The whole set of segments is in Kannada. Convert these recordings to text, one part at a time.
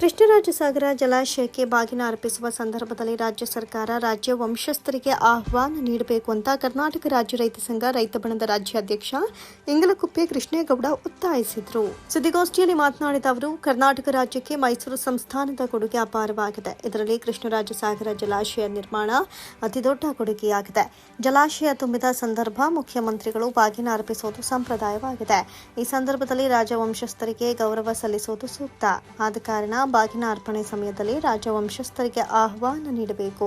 ಕೃಷ್ಣರಾಜಸಾಗರ ಜಲಾಶಯಕ್ಕೆ ಬಾಗಿನ ಅರ್ಪಿಸುವ ಸಂದರ್ಭದಲ್ಲಿ ರಾಜ್ಯ ಸರ್ಕಾರ ರಾಜ್ಯ ವಂಶಸ್ಥರಿಗೆ ಆಹ್ವಾನ ನೀಡಬೇಕು ಅಂತ ಕರ್ನಾಟಕ ರಾಜ್ಯ ರೈತ ಸಂಘ ರೈತ ಬಣದ ರಾಜ್ಯಾಧ್ಯಕ್ಷ ಇಂಗಲಕುಪ್ಪೆ ಕೃಷ್ಣೇಗೌಡ ಒತ್ತಾಯಿಸಿದರು. ಸುದ್ದಿಗೋಷ್ಠಿಯಲ್ಲಿ ಮಾತನಾಡಿದ ಅವರು, ಕರ್ನಾಟಕ ರಾಜ್ಯಕ್ಕೆ ಮೈಸೂರು ಸಂಸ್ಥಾನದ ಕೊಡುಗೆ ಅಪಾರವಾಗಿದೆ. ಇದರಲ್ಲಿ ಕೃಷ್ಣರಾಜಸಾಗರ ಜಲಾಶಯ ನಿರ್ಮಾಣ ಅತಿದೊಡ್ಡ ಕೊಡುಗೆಯಾಗಿದೆ. ಜಲಾಶಯ ತುಂಬಿದ ಸಂದರ್ಭ ಮುಖ್ಯಮಂತ್ರಿಗಳು ಬಾಗಿನ ಅರ್ಪಿಸುವುದು ಸಂಪ್ರದಾಯವಾಗಿದೆ. ಈ ಸಂದರ್ಭದಲ್ಲಿ ರಾಜವಂಶಸ್ಥರಿಗೆ ಗೌರವ ಸಲ್ಲಿಸುವುದು ಸೂಕ್ತ. ಆದ ಕಾರಣ ಬಾಗಿನ ಅರ್ಪಣೆ ಸಮಯದಲ್ಲಿ ರಾಜವಂಶಸ್ಥರಿಗೆ ಆಹ್ವಾನ ನೀಡಬೇಕು.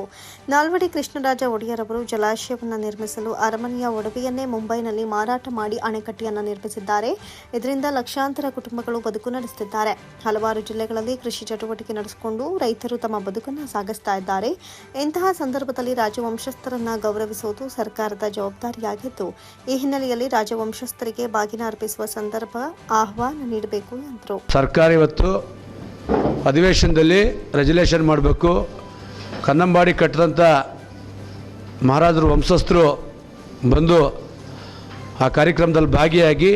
ನಾಲ್ವಡಿ ಕೃಷ್ಣರಾಜ ಒಡೆಯರ್ ಅವರು ಜಲಾಶಯವನ್ನು ನಿರ್ಮಿಸಲು ಅರಮನೆಯ ಒಡವೆಯನ್ನೇ ಮುಂಬೈನಲ್ಲಿ ಮಾರಾಟ ಮಾಡಿ ಅಣೆಕಟ್ಟೆಯನ್ನು ನಿರ್ಮಿಸಿದ್ದಾರೆ. ಇದರಿಂದ ಲಕ್ಷಾಂತರ ಕುಟುಂಬಗಳು ಬದುಕು ನಡೆಸುತ್ತಿದ್ದಾರೆ. ಹಲವಾರು ಜಿಲ್ಲೆಗಳಲ್ಲಿ ಕೃಷಿ ಚಟುವಟಿಕೆ ನಡೆಸಿಕೊಂಡು ರೈತರು ತಮ್ಮ ಬದುಕನ್ನು ಸಾಗಿಸ್ತಾ ಇದ್ದಾರೆ. ಇಂತಹ ಸಂದರ್ಭದಲ್ಲಿ ರಾಜವಂಶಸ್ಥರನ್ನ ಗೌರವಿಸುವುದು ಸರ್ಕಾರದ ಜವಾಬ್ದಾರಿಯಾಗಿದ್ದು, ಈ ಹಿನ್ನೆಲೆಯಲ್ಲಿ ರಾಜವಂಶಸ್ಥರಿಗೆ ಬಾಗಿನ ಅರ್ಪಿಸುವ ಸಂದರ್ಭ ಆಹ್ವಾನ ನೀಡಬೇಕು ಎಂದರು. ಸರ್ಕಾರ ಇವತ್ತು ಅಧಿವೇಶನದಲ್ಲಿ ರೆಜುಲೇಷನ್ ಮಾಡಬೇಕು. ಕನ್ನಂಬಾಡಿ ಕಟ್ಟಿದಂಥ ಮಹಾರಾಜರು, ವಂಶಸ್ಥರು ಬಂದು ಆ ಕಾರ್ಯಕ್ರಮದಲ್ಲಿ ಭಾಗಿಯಾಗಿ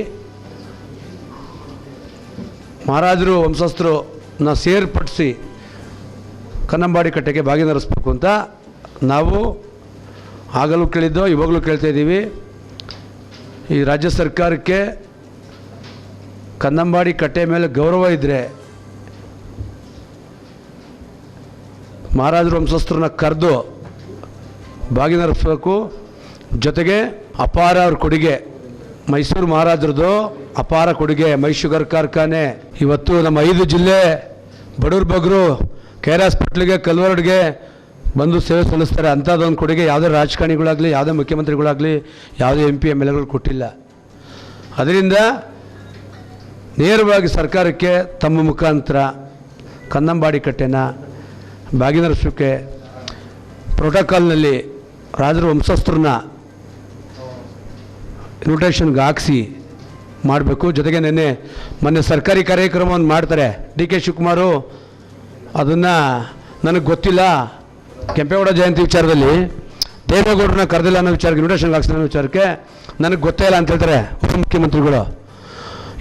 ಮಹಾರಾಜರು, ವಂಶಸ್ಥರನ್ನ ಸೇರ್ಪಡಿಸಿ ಕನ್ನಂಬಾಡಿ ಕಟ್ಟೆಗೆ ಭಾಗಿ ನಡೆಸ್ಬೇಕು ಅಂತ ನಾವು ಆಗಲೂ ಕೇಳಿದ್ದೋ, ಇವಾಗಲೂ ಕೇಳ್ತಾ ಇದ್ದೀವಿ. ಈ ರಾಜ್ಯ ಸರ್ಕಾರಕ್ಕೆ ಕನ್ನಂಬಾಡಿ ಕಟ್ಟೆ ಮೇಲೆ ಗೌರವ ಇದ್ದರೆ ಮಹಾರಾಜರು ವಂಶಸ್ಥರನ್ನ ಕರೆದು ಭಾಗಿನರಿಸ್ಬೇಕು ಜೊತೆಗೆ ಅಪಾರ ಅವ್ರ ಕೊಡುಗೆ. ಮೈಸೂರು ಮಹಾರಾಜರದು ಅಪಾರ ಕೊಡುಗೆ. ಮೈ ಶುಗರ್ ಕಾರ್ಖಾನೆ ಇವತ್ತು ನಮ್ಮ ಐದು ಜಿಲ್ಲೆ ಬಡವ್ರ ಬಗ್ರು ಆರ್ ಹಾಸ್ಪಿಟ್ಲಿಗೆ, ಕಲ್ವರ್ಡ್ಗೆ ಬಂದು ಸೇವೆ ಸಲ್ಲಿಸ್ತಾರೆ. ಅಂಥದ್ದೊಂದು ಕೊಡುಗೆ ಯಾವುದೇ ರಾಜಕಾರಣಿಗಳಾಗಲಿ, ಯಾವುದೇ ಮುಖ್ಯಮಂತ್ರಿಗಳಾಗಲಿ, ಯಾವುದೇ ಎಂ ಪಿ ಎಂ ಎಲ್ ಎಗಳು ಕೊಟ್ಟಿಲ್ಲ. ಅದರಿಂದ ನೇರವಾಗಿ ಸರ್ಕಾರಕ್ಕೆ ತಮ್ಮ ಮುಖಾಂತರ ಕನ್ನಂಬಾಡಿ ಕಟ್ಟೆನ ಬಾಗಿನರಸೋಕ್ಕೆ ಪ್ರೋಟೋಕಾಲ್ನಲ್ಲಿ ರಾಜರ ವಂಶಸ್ಥರನ್ನ ಇನ್ವಿಟೇಷನ್ಗೆ ಹಾಕಿಸಿ ಮಾಡಬೇಕು. ಜೊತೆಗೆ ನಿನ್ನೆ ಮೊನ್ನೆ ಸರ್ಕಾರಿ ಕಾರ್ಯಕ್ರಮವನ್ನು ಮಾಡ್ತಾರೆ ಡಿ ಕೆ ಶಿವಕುಮಾರು. ಅದನ್ನು ನನಗೆ ಗೊತ್ತಿಲ್ಲ. ಕೆಂಪೇಗೌಡ ಜಯಂತಿ ವಿಚಾರದಲ್ಲಿ. ದೇವೇಗೌಡರನ್ನ ಕರೆದಿಲ್ಲ ಅನ್ನೋ ವಿಚಾರಕ್ಕೆ ಇನ್ವಿಟೇಷನ್ಗೆ ಹಾಕ್ಸಿಲ್ಲ ಅನ್ನೋ ವಿಚಾರಕ್ಕೆ ನನಗೆ ಗೊತ್ತೇ ಇಲ್ಲ ಅಂತ ಹೇಳ್ತಾರೆ ಉಪಮುಖ್ಯಮಂತ್ರಿಗಳು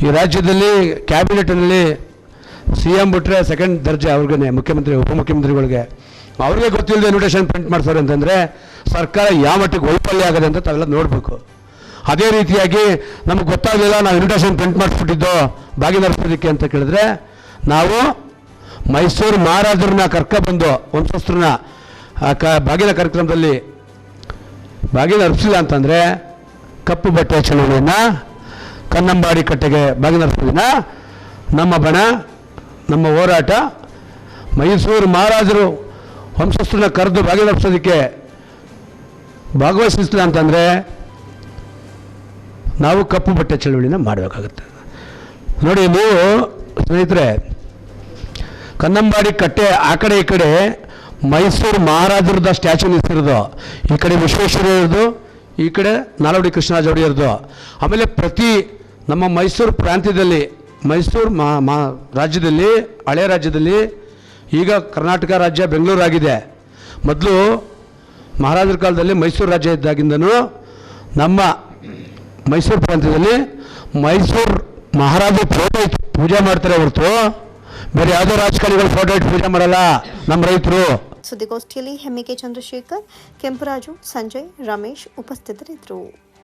ಈ ರಾಜ್ಯದಲ್ಲಿ ಕ್ಯಾಬಿನೆಟ್ನಲ್ಲಿ ಸಿ ಎಂ ಬಿಟ್ಟರೆ ಸೆಕೆಂಡ್ ದರ್ಜೆ ಅವ್ರಿಗೇ ಮುಖ್ಯಮಂತ್ರಿ, ಉಪಮುಖ್ಯಮಂತ್ರಿಗಳಿಗೆ. ಅವ್ರಿಗೆ ಗೊತ್ತಿಲ್ಲದೆ ಇನ್ವಿಟೇಷನ್ ಪ್ರಿಂಟ್ ಮಾಡ್ತಾರೆ ಅಂತಂದರೆ ಸರ್ಕಾರ ಯಾವ ಮಟ್ಟಿಗೆ ವೈಫಲ್ಯ ಆಗದೆ ಅಂತ ತಾವೆಲ್ಲ ನೋಡಬೇಕು. ಅದೇ ರೀತಿಯಾಗಿ ನಮ್ಗೆ ಗೊತ್ತಾಗಲಿಲ್ಲ ನಾವು ಇನ್ವಿಟೇಷನ್ ಪ್ರಿಂಟ್ ಮಾಡಿಸ್ಬಿಟ್ಟಿದ್ದು, ಬಾಗಿ ನಡೆಸೋದಕ್ಕೆ ಅಂತ ಕೇಳಿದ್ರೆ, ನಾವು ಮೈಸೂರು ಮಹಾರಾಜರನ್ನ ಕರ್ಕೊಬಂದು ವಂಶಸ್ಥರನ್ನ ಕ ಬಾಗಿನ ಕಾರ್ಯಕ್ರಮದಲ್ಲಿ ಬಾಗಿನ ಅರ್ಪಿಸಿಲ್ಲ ಅಂತಂದರೆ ಕಪ್ಪು ಬಟ್ಟೆ ಚಳವಳಿಯನ್ನು ಕನ್ನಂಬಾಡಿ ಕಟ್ಟೆಗೆ ಬಾಗಿನ ಅರ್ಪಿಸಿದ ನಮ್ಮ ಬಣ ನಮ್ಮ ಹೋರಾಟ. ಮೈಸೂರು ಮಹಾರಾಜರು ವಂಶಸ್ಥರನ್ನ ಕರೆದು ಭಾಗವಹಿಸೋದಕ್ಕೆ ಭಾಗವಹಿಸಿಲ್ಲ ಅಂತಂದರೆ ನಾವು ಕಪ್ಪು ಬಟ್ಟೆ ಚಳುವಳಿನ ಮಾಡಬೇಕಾಗುತ್ತೆ. ನೋಡಿ, ನೀವು ಸ್ನೇಹಿತರೆ, ಕನ್ನಂಬಾಡಿ ಕಟ್ಟೆ ಆ ಕಡೆ ಈ ಕಡೆ ಮೈಸೂರು ಮಹಾರಾಜರದ ಸ್ಟ್ಯಾಚು ನಿಂತಿರೋದು ಈ ಕಡೆ ವಿಶ್ವೇಶ್ವರಯ್ಯರದು ಈ ಕಡೆ ನಾಲ್ವಡಿ ಕೃಷ್ಣರಾಜ ಒಡೆಯರ್ದು ಆಮೇಲೆ ಪ್ರತಿ ನಮ್ಮ ಮೈಸೂರು ಪ್ರಾಂತ್ಯದಲ್ಲಿ ಮೈಸೂರು ಮಾ ಮಾ, ರಾಜ್ಯದಲ್ಲಿ, ಹಳೆ ರಾಜ್ಯದಲ್ಲಿ ಈಗ ಕರ್ನಾಟಕ ರಾಜ್ಯ ಬೆಂಗಳೂರು ಆಗಿದೆ. ಮೊದಲು ಮಹಾರಾಜರ ಕಾಲದಲ್ಲಿ ಮೈಸೂರು ರಾಜ್ಯ ಇದ್ದಾಗಿಂದನೂ ನಮ್ಮ ಮೈಸೂರು ಪ್ರಾಂತ್ಯದಲ್ಲಿ ಮೈಸೂರು ಮಹಾರಾಜ ಫೋಟೋ ಇಟ್ಟು ಪೂಜೆ ಮಾಡ್ತಾರೆ ಹೊರತು. ಬೇರೆ ಯಾವುದೋ ರಾಜಕಾರಣಿಗಳು ಫೋಟೋ ಇಟ್ಟು ಪೂಜೆ ಮಾಡಲ್ಲ ನಮ್ಮ ರೈತರು. ಸುದ್ದಿಗೋಷ್ಠಿಯಲ್ಲಿ ಹೆಮ್ಮಿಗೆ ಚಂದ್ರಶೇಖರ್ ಕೆಂಪರಾಜು ಸಂಜಯ್, ರಮೇಶ್ ಉಪಸ್ಥಿತರಿದ್ದರು.